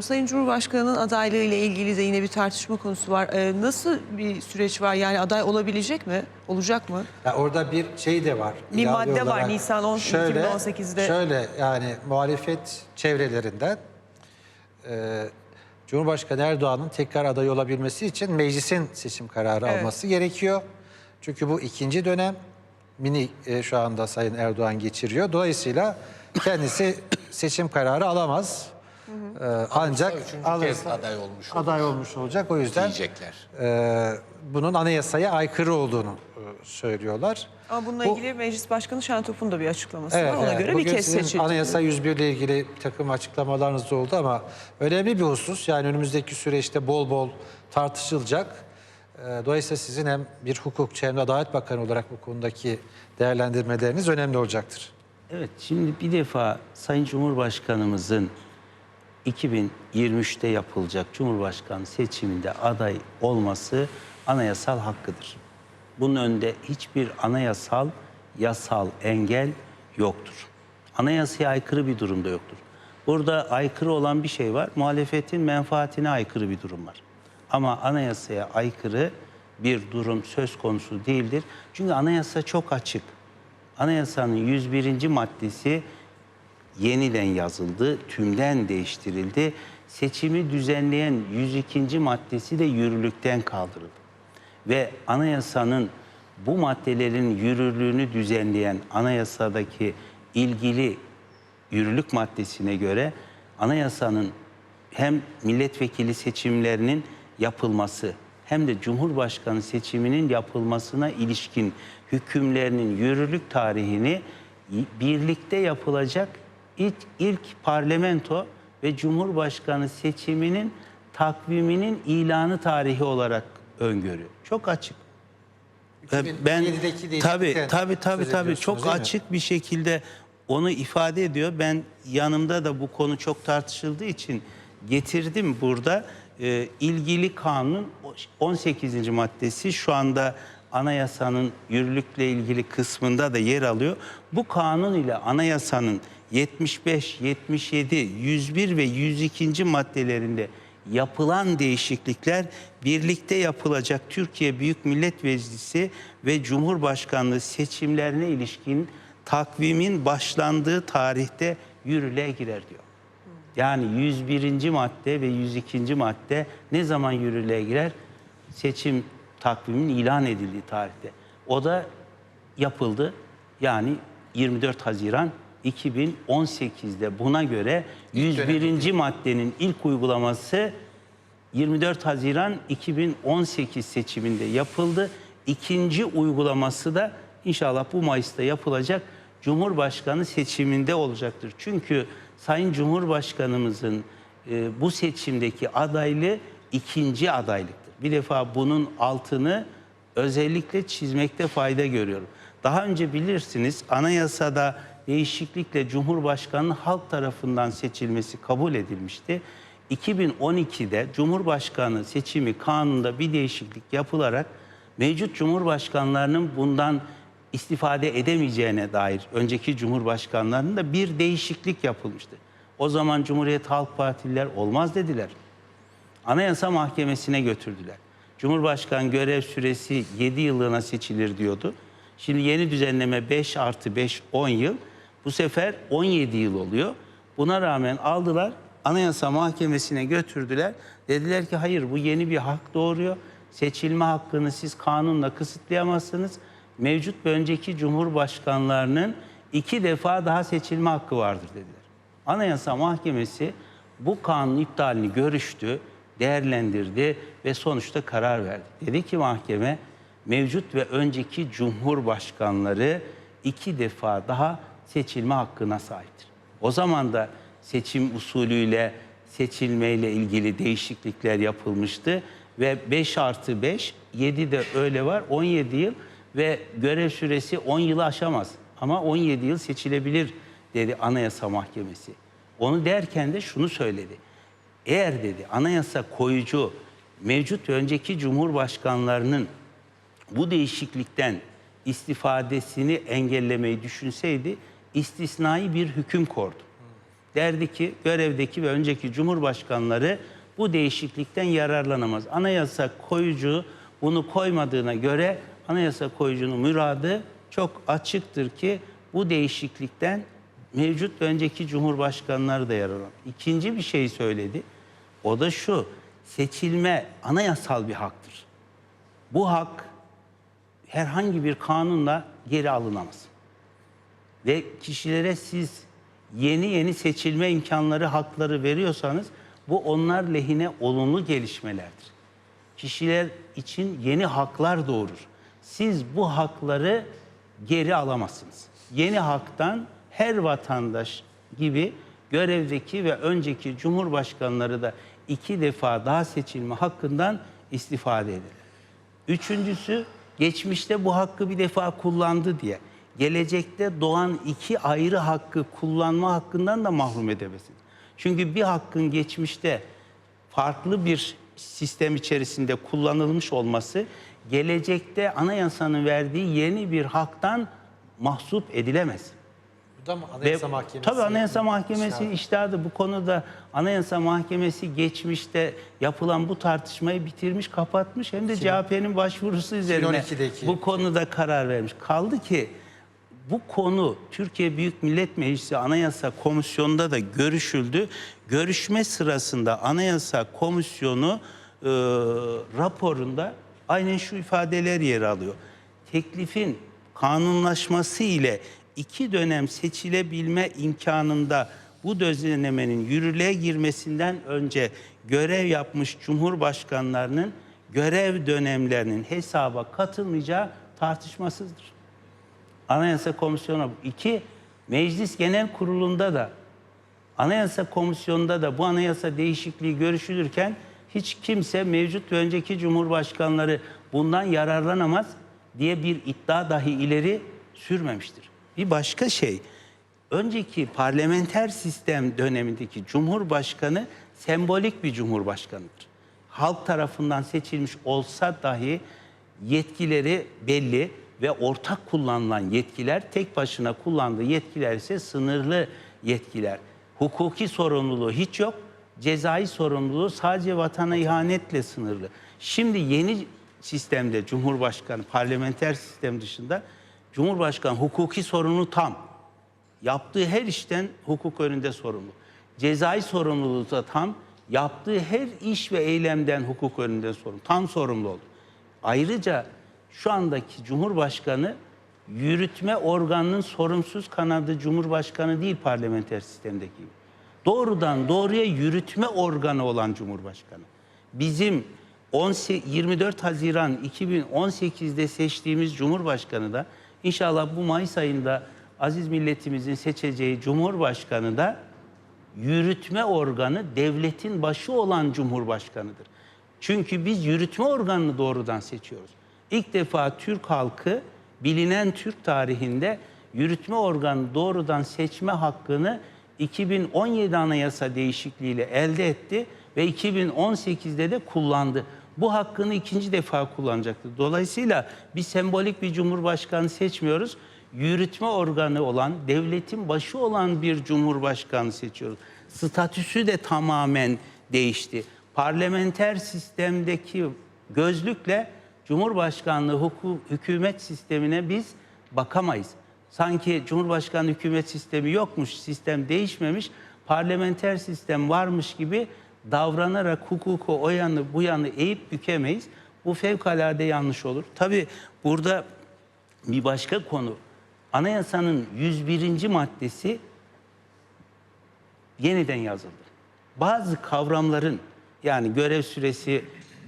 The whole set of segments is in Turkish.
Sayın Cumhurbaşkanı'nın adaylığı ile ilgili de yine bir tartışma konusu var. Ee, nasıl bir süreç var? Yani aday olabilecek mi? Olacak mı? Ya orada bir şey de var. Bir madde var olarak. Nisan 10 2018'de. Şöyle yani muhalefet çevrelerinden e, Cumhurbaşkanı Erdoğan'ın tekrar aday olabilmesi için meclisin seçim kararı Evet. alması gerekiyor. Çünkü bu ikinci dönem mini e, şu anda Sayın Erdoğan geçiriyor. Dolayısıyla kendisi seçim kararı alamaz. E, ancak Üçüncü alırsa kez aday olmuş olur aday olmuş olacak. O yüzden diyecekler. e, bunun anayasaya aykırı olduğunu e, söylüyorlar. Ama bununla Bu- ilgili Meclis Başkanı Şentop'un da bir açıklaması Evet, var. Ona evet. göre bir kez seçildi. Anayasa 101 ile ilgili bir takım açıklamalarınız da oldu ama önemli bir husus. Yani önümüzdeki süreçte bol bol tartışılacak. Ee, Dolayısıyla sizin hem bir hukukçu hem de Adalet Bakanı olarak bu konudaki değerlendirmeleriniz önemli olacaktır. Evet, şimdi bir defa Sayın Cumhurbaşkanımızın 2023'te yapılacak Cumhurbaşkanı seçiminde aday olması anayasal hakkıdır. Bunun önünde hiçbir anayasal, yasal engel yoktur. Anayasaya aykırı bir durumda yoktur. Burada aykırı olan bir şey var. Muhalefetin menfaatine aykırı bir durum var. Ama anayasaya aykırı bir durum söz konusu değildir. Çünkü anayasa çok açık. Anayasanın 101. maddesi yeniden yazıldı, tümden değiştirildi. Seçimi düzenleyen 102. maddesi de yürürlükten kaldırıldı. Ve anayasanın bu maddelerin yürürlüğünü düzenleyen anayasadaki ilgili yürürlük maddesine göre anayasanın hem milletvekili seçimlerinin yapılması hem de cumhurbaşkanı seçiminin yapılmasına ilişkin hükümlerinin yürürlük tarihini birlikte yapılacak ilk, ilk parlamento ve cumhurbaşkanı seçiminin takviminin ilanı tarihi olarak öngörüyor. Çok açık. Ben 2007'deki tabii değişiklikten tabii tabii söz tabii ediyorsunuz, çok mi? açık bir şekilde onu ifade ediyor. Ben yanımda da bu konu çok tartışıldığı için getirdim burada. Ee, ilgili kanun 18. maddesi şu anda anayasanın yürürlükle ilgili kısmında da yer alıyor. Bu kanun ile anayasanın 75, 77, 101 ve 102. maddelerinde yapılan değişiklikler birlikte yapılacak Türkiye Büyük Millet Meclisi ve Cumhurbaşkanlığı seçimlerine ilişkin takvimin başlandığı tarihte yürürlüğe girer diyor. Yani 101. madde ve 102. madde ne zaman yürürlüğe girer? Seçim takvimin ilan edildiği tarihte. O da yapıldı. Yani 24 Haziran 2018'de buna göre 101. maddenin ilk uygulaması 24 Haziran 2018 seçiminde yapıldı. İkinci uygulaması da inşallah bu Mayıs'ta yapılacak Cumhurbaşkanı seçiminde olacaktır. Çünkü Sayın Cumhurbaşkanımızın e, bu seçimdeki adaylığı ikinci adaylıktır. Bir defa bunun altını özellikle çizmekte fayda görüyorum. Daha önce bilirsiniz anayasada değişiklikle Cumhurbaşkanı'nın halk tarafından seçilmesi kabul edilmişti. 2012'de Cumhurbaşkanı seçimi kanununda bir değişiklik yapılarak mevcut cumhurbaşkanlarının bundan istifade edemeyeceğine dair önceki cumhurbaşkanlarının da bir değişiklik yapılmıştı. O zaman Cumhuriyet Halk Partililer olmaz dediler. Anayasa Mahkemesi'ne götürdüler. Cumhurbaşkanı görev süresi 7 yıllığına seçilir diyordu. Şimdi yeni düzenleme 5 artı 5 10 yıl. Bu sefer 17 yıl oluyor. Buna rağmen aldılar Anayasa Mahkemesi'ne götürdüler. Dediler ki hayır bu yeni bir hak doğuruyor. Seçilme hakkını siz kanunla kısıtlayamazsınız. Mevcut ve önceki cumhurbaşkanlarının iki defa daha seçilme hakkı vardır dediler. Anayasa Mahkemesi bu kanun iptalini görüştü, değerlendirdi ve sonuçta karar verdi. Dedi ki mahkeme mevcut ve önceki cumhurbaşkanları iki defa daha seçilme hakkına sahiptir. O zaman da seçim usulüyle seçilmeyle ilgili değişiklikler yapılmıştı ve 5 artı 5, 7 de öyle var 17 yıl ve görev süresi 10 yılı aşamaz. Ama 17 yıl seçilebilir dedi Anayasa Mahkemesi. Onu derken de şunu söyledi. Eğer dedi anayasa koyucu mevcut önceki cumhurbaşkanlarının bu değişiklikten istifadesini engellemeyi düşünseydi istisnai bir hüküm kordu. derdi ki görevdeki ve önceki cumhurbaşkanları bu değişiklikten yararlanamaz. Anayasa koyucu bunu koymadığına göre anayasa koyucunun müradı çok açıktır ki bu değişiklikten mevcut önceki cumhurbaşkanları da yararlanır. İkinci bir şey söyledi. O da şu. Seçilme anayasal bir haktır. Bu hak herhangi bir kanunla geri alınamaz. Ve kişilere siz yeni yeni seçilme imkanları, hakları veriyorsanız bu onlar lehine olumlu gelişmelerdir. Kişiler için yeni haklar doğurur. Siz bu hakları geri alamazsınız. Yeni haktan her vatandaş gibi görevdeki ve önceki cumhurbaşkanları da iki defa daha seçilme hakkından istifade eder. Üçüncüsü geçmişte bu hakkı bir defa kullandı diye gelecekte doğan iki ayrı hakkı kullanma hakkından da mahrum edemesin. Çünkü bir hakkın geçmişte farklı bir sistem içerisinde kullanılmış olması gelecekte anayasanın verdiği yeni bir haktan mahsup edilemez. Da mı Ve Anayasa Mahkemesi? Tabii Anayasa Mahkemesi iştahı bu konuda Anayasa Mahkemesi geçmişte yapılan bu tartışmayı bitirmiş, kapatmış. Hem de CHP'nin başvurusu üzerine 2012'deki. bu konuda karar vermiş. Kaldı ki bu konu Türkiye Büyük Millet Meclisi Anayasa Komisyonu'nda da görüşüldü. Görüşme sırasında Anayasa Komisyonu e, raporunda aynen şu ifadeler yer alıyor. Teklifin kanunlaşması ile iki dönem seçilebilme imkanında bu düzenlemenin yürürlüğe girmesinden önce görev yapmış cumhurbaşkanlarının görev dönemlerinin hesaba katılmayacağı tartışmasızdır. Anayasa Komisyonu. İki, Meclis Genel Kurulu'nda da Anayasa Komisyonu'nda da bu anayasa değişikliği görüşülürken hiç kimse mevcut ve önceki cumhurbaşkanları bundan yararlanamaz diye bir iddia dahi ileri sürmemiştir. Bir başka şey, önceki parlamenter sistem dönemindeki cumhurbaşkanı sembolik bir cumhurbaşkanıdır. Halk tarafından seçilmiş olsa dahi yetkileri belli ve ortak kullanılan yetkiler tek başına kullandığı yetkiler ise sınırlı yetkiler. Hukuki sorumluluğu hiç yok. Cezai sorumluluğu sadece vatana ihanetle sınırlı. Şimdi yeni sistemde Cumhurbaşkanı parlamenter sistem dışında Cumhurbaşkanı hukuki sorumluluğu tam. Yaptığı her işten hukuk önünde sorumlu. Cezai sorumluluğu da tam. Yaptığı her iş ve eylemden hukuk önünde sorumlu. Tam sorumlu oldu. Ayrıca şu andaki Cumhurbaşkanı yürütme organının sorumsuz kanadı Cumhurbaşkanı değil parlamenter sistemdeki gibi. Doğrudan doğruya yürütme organı olan Cumhurbaşkanı. Bizim 18 24 Haziran 2018'de seçtiğimiz Cumhurbaşkanı da inşallah bu Mayıs ayında aziz milletimizin seçeceği Cumhurbaşkanı da yürütme organı devletin başı olan Cumhurbaşkanıdır. Çünkü biz yürütme organını doğrudan seçiyoruz. İlk defa Türk halkı bilinen Türk tarihinde yürütme organı doğrudan seçme hakkını 2017 anayasa değişikliğiyle elde etti ve 2018'de de kullandı. Bu hakkını ikinci defa kullanacaktı. Dolayısıyla biz sembolik bir cumhurbaşkanı seçmiyoruz. Yürütme organı olan, devletin başı olan bir cumhurbaşkanı seçiyoruz. Statüsü de tamamen değişti. Parlamenter sistemdeki gözlükle Cumhurbaşkanlığı hukuk, hükümet sistemine biz bakamayız. Sanki Cumhurbaşkanlığı hükümet sistemi yokmuş, sistem değişmemiş, parlamenter sistem varmış gibi davranarak hukuku o yanı bu yanı eğip bükemeyiz. Bu fevkalade yanlış olur. Tabii burada bir başka konu. Anayasanın 101. maddesi yeniden yazıldı. Bazı kavramların yani görev süresi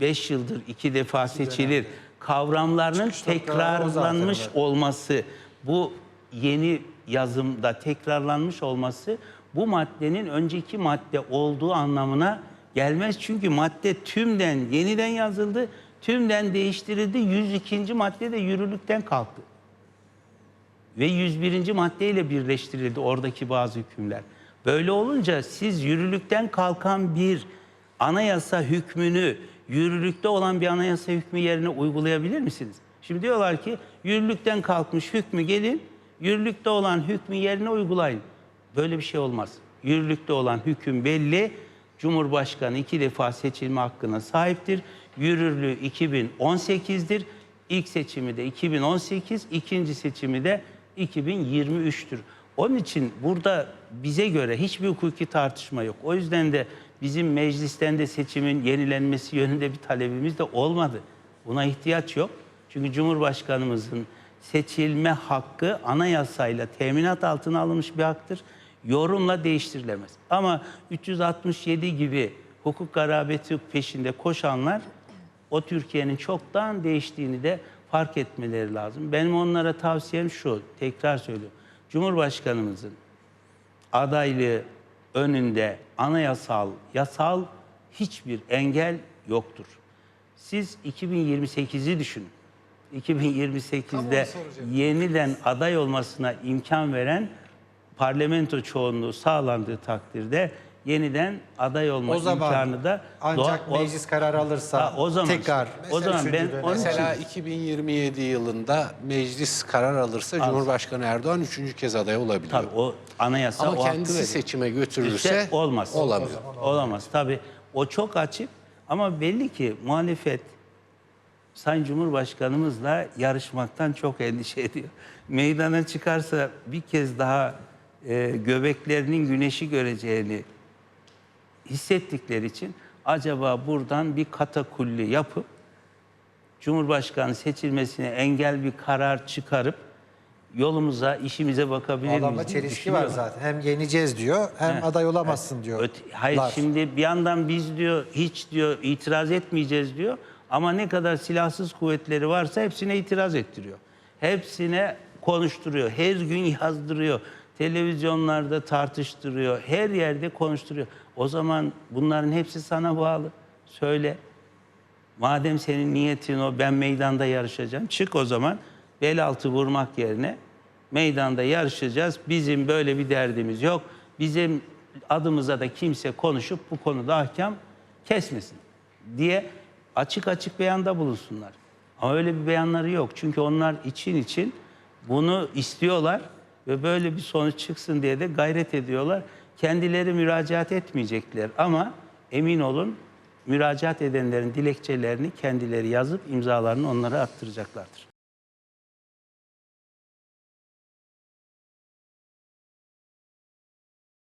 5 yıldır iki defa seçilir kavramlarının tekrarlanmış olması, bu yeni yazımda tekrarlanmış olması bu maddenin önceki madde olduğu anlamına gelmez. Çünkü madde tümden yeniden yazıldı, tümden değiştirildi. 102. madde de yürürlükten kalktı. Ve 101. maddeyle birleştirildi oradaki bazı hükümler. Böyle olunca siz yürürlükten kalkan bir anayasa hükmünü yürürlükte olan bir anayasa hükmü yerine uygulayabilir misiniz? Şimdi diyorlar ki yürürlükten kalkmış hükmü gelin, yürürlükte olan hükmü yerine uygulayın. Böyle bir şey olmaz. Yürürlükte olan hüküm belli. Cumhurbaşkanı iki defa seçilme hakkına sahiptir. Yürürlüğü 2018'dir. İlk seçimi de 2018, ikinci seçimi de 2023'tür. Onun için burada bize göre hiçbir hukuki tartışma yok. O yüzden de bizim meclisten de seçimin yenilenmesi yönünde bir talebimiz de olmadı. Buna ihtiyaç yok. Çünkü Cumhurbaşkanımızın seçilme hakkı anayasayla teminat altına alınmış bir haktır. Yorumla değiştirilemez. Ama 367 gibi hukuk garabeti peşinde koşanlar o Türkiye'nin çoktan değiştiğini de fark etmeleri lazım. Benim onlara tavsiyem şu, tekrar söylüyorum. Cumhurbaşkanımızın adaylığı önünde anayasal, yasal hiçbir engel yoktur. Siz 2028'i düşünün. 2028'de yeniden aday olmasına imkan veren parlamento çoğunluğu sağlandığı takdirde yeniden aday olma O zaman imkanı da ancak doğa- meclis karar alırsa Ha, o zaman tekrar o zaman ben dönem- onun için Mesela 2027 yılında meclis karar alırsa Cumhurbaşkanı Erdoğan üçüncü kez aday olabiliyor. tabii o anayasa Ama o kendisi veriyor. seçime götürürse İşte olmaz. olamıyor. Olamaz tabii. O çok açık ama belli ki muhalefet Sayın Cumhurbaşkanımızla yarışmaktan çok endişe ediyor. Meydana çıkarsa bir kez daha e, göbeklerinin güneşi göreceğini hissettikleri için acaba buradan bir katakulli yapıp Cumhurbaşkanı seçilmesine engel bir karar çıkarıp yolumuza, işimize bakabilir miyiz? Adamda diye çelişki var zaten. Hem yeneceğiz diyor hem He. aday olamazsın diyor. Öte- hayır Lar. şimdi bir yandan biz diyor hiç diyor itiraz etmeyeceğiz diyor. Ama ne kadar silahsız kuvvetleri varsa hepsine itiraz ettiriyor. Hepsine konuşturuyor. Her gün yazdırıyor. Televizyonlarda tartıştırıyor. Her yerde konuşturuyor. O zaman bunların hepsi sana bağlı. Söyle. Madem senin niyetin o ben meydanda yarışacağım. Çık o zaman bel altı vurmak yerine meydanda yarışacağız. Bizim böyle bir derdimiz yok. Bizim adımıza da kimse konuşup bu konuda ahkam kesmesin diye açık açık beyanda bulunsunlar. Ama öyle bir beyanları yok. Çünkü onlar için için bunu istiyorlar ve böyle bir sonuç çıksın diye de gayret ediyorlar. Kendileri müracaat etmeyecekler ama emin olun müracaat edenlerin dilekçelerini kendileri yazıp imzalarını onlara attıracaklardır.